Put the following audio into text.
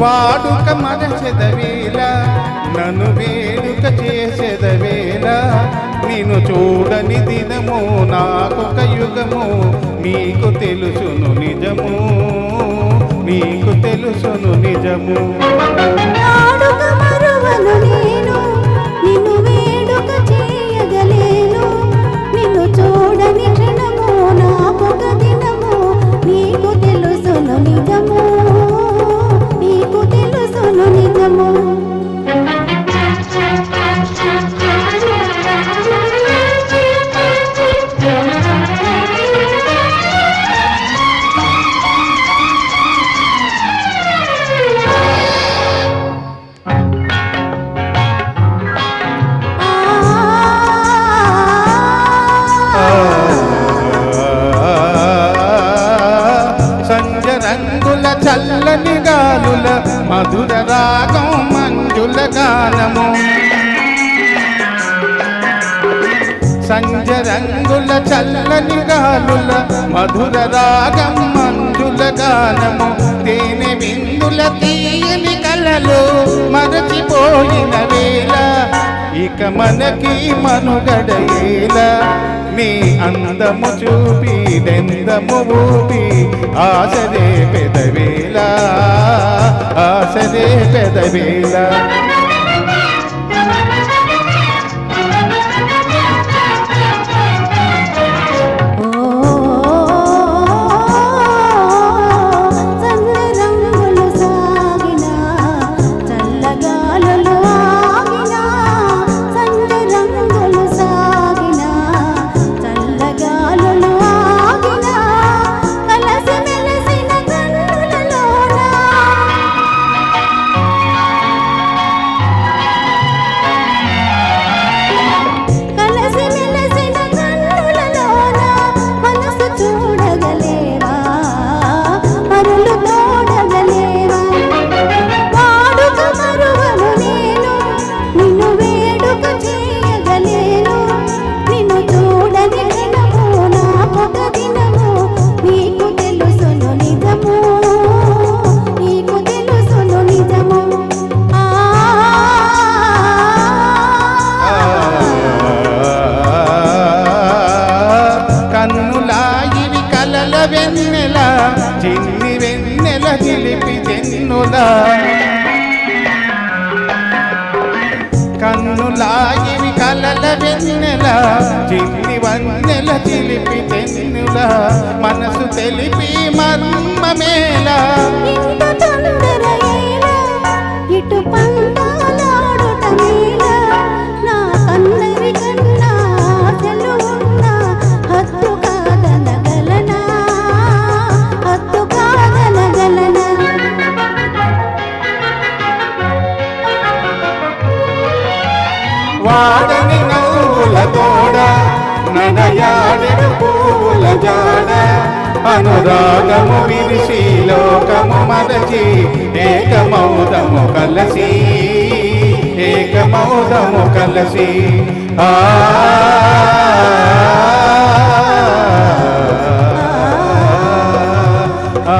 వాడుక మరచెదవేళ నన్ను వేడుక చేసేదవేళ నేను చూడని దినము నాకొక యుగము నీకు తెలుసును నిజము నీకు తెలుసును నిజము. ఆడుక మరువను నేను నిన్ను వేడుక చేయగలేను. నిన్ను చూడని క్షణము నాకొక దినము నీకు తెలుసును నిజము. గానము సంజ రంగుల చల్లని గాలుల మధుర రాగం మంజుల గానము. తేనె విందుల తీయని కలలు మరచిపోయిన వేళ ఇక మనకి మనుగడయేల నీ అందము చూపి దెందము ఊపి ఆశరే పెదవేలా ఆశరే పెదవేళ చిన్ని వన్నెల చిలిపి తెన్నుల మనసు తెలిపి మర్మమేలా? ఇటు పంతాలాడుట నడయాడెను పూల జాడ అనురాగము విరిసి లోకము మరచి ఏకమౌదము కలసి ఏకమౌదము కలసి. ఆ ఆ